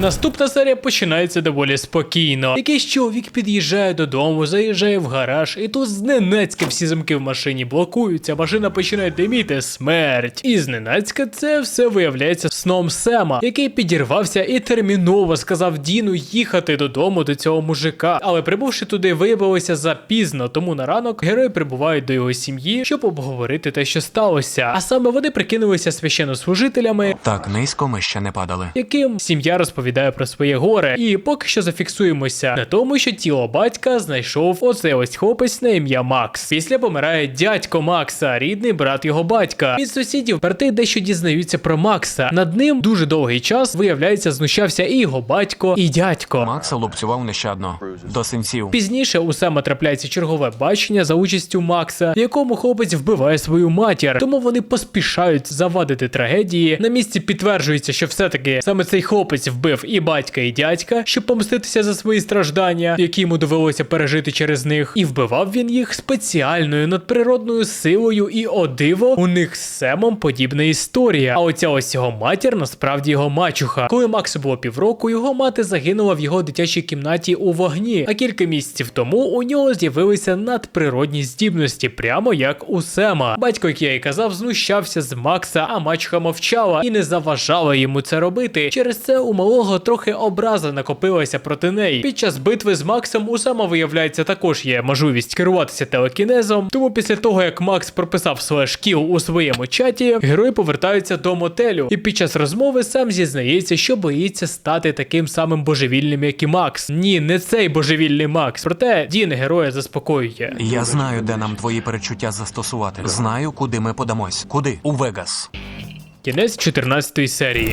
Наступна серія починається доволі спокійно. Якийсь чоловік під'їжджає додому, заїжджає в гараж, і тут зненацька всі замки в машині блокуються, машина починає диміти смерть. І зненацька це все виявляється сном Сема, який підірвався і терміново сказав Діну їхати додому до цього мужика. Але прибувши туди, виявилося запізно, тому на ранок герої прибувають до його сім'ї, щоб обговорити те, що сталося. А саме вони прикинулися священнослужителями, Так низько ми ще не падали. яким сім'я розповідає про своє горе. І поки що зафіксуємося на тому, що тіло батька знайшов оцей ось хлопець на ім'я Макс. Після помирає дядько Макса, рідний брат його батька. Від сусідів брати дещо дізнаються про Макса. Над ним дуже довгий час виявляється знущався і його батько, і дядько. Макса лупцював нещадно. До синців. Пізніше у Сема трапляється чергове бачення за участю Макса, в якому хлопець вбиває свою матір. Тому вони поспішають завадити трагедії. На місці підтверджується, що все-таки саме цей хлопець вбив і батька, і дядька, щоб помститися за свої страждання, які йому довелося пережити через них. І вбивав він їх спеціальною надприродною силою. І о диво, у них з Семом подібна історія. А оця ось його матір насправді його мачуха. Коли Максу було півроку, його мати загинула в його дитячій кімнаті у вогні. А кілька місяців тому у нього з'явилися надприродні здібності, прямо як у Сема. Батько, як я і казав, знущався з Макса, а мачуха мовчала і не заважала йому це робити. Через це у малого трохи образа накопилася проти неї. Під час битви з Максом у Сема виявляється також є можливість керуватися телекінезом. Тому після того як Макс прописав своє шкіл у своєму чаті, герої повертаються до мотелю. І під час розмови сам зізнається, що боїться стати таким самим божевільним, як і Макс. Ні, не цей божевільний Макс. Проте Дін героя заспокоює. Я знаю, де нам твої перечуття застосувати. Знаю, куди ми подамось. Куди? У Вегас. Кінець 14 серії.